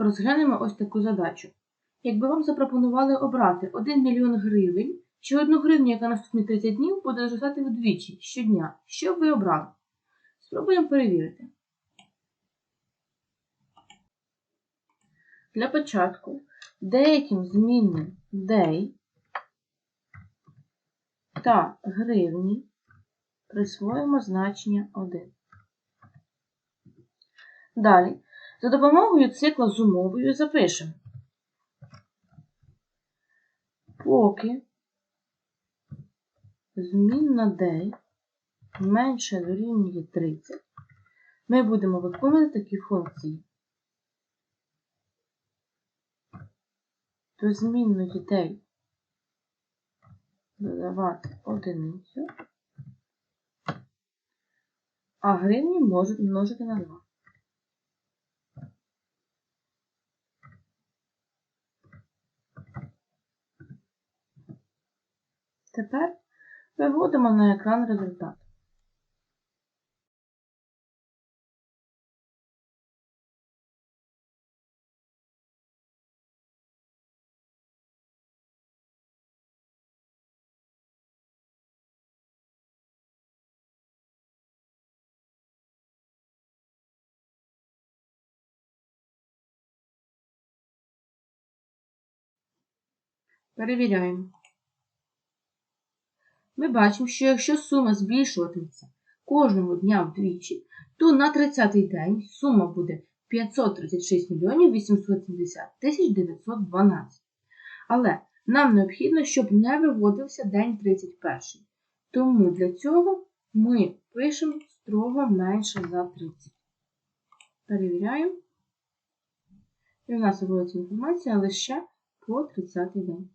Розглянемо ось таку задачу. Якби вам запропонували обрати 1 мільйон гривень чи 1 гривню, яка наступні 30 днів буде зростати вдвічі щодня, що б ви обрали? Спробуємо перевірити. Для початку деяким змінним дей та гривні присвоїмо значення 1. Далі, за допомогою цикла з умовою запишемо. Поки змінна дей менше дорівнює 30, ми будемо виконувати такі функції. До змінної дей додавати одиницю, а гривні можуть множити на 2. Тепер виводимо на екран результат. Перевіряємо. Ми бачимо, що якщо сума збільшуватиметься кожного дня вдвічі, то на 30-й день сума буде 536 мільйонів 870 тисяч 912. Але нам необхідно, щоб не виводився день 31. Тому для цього ми пишемо строго менше за 30. Перевіряємо. І в нас виводиться інформація лише по 30 день.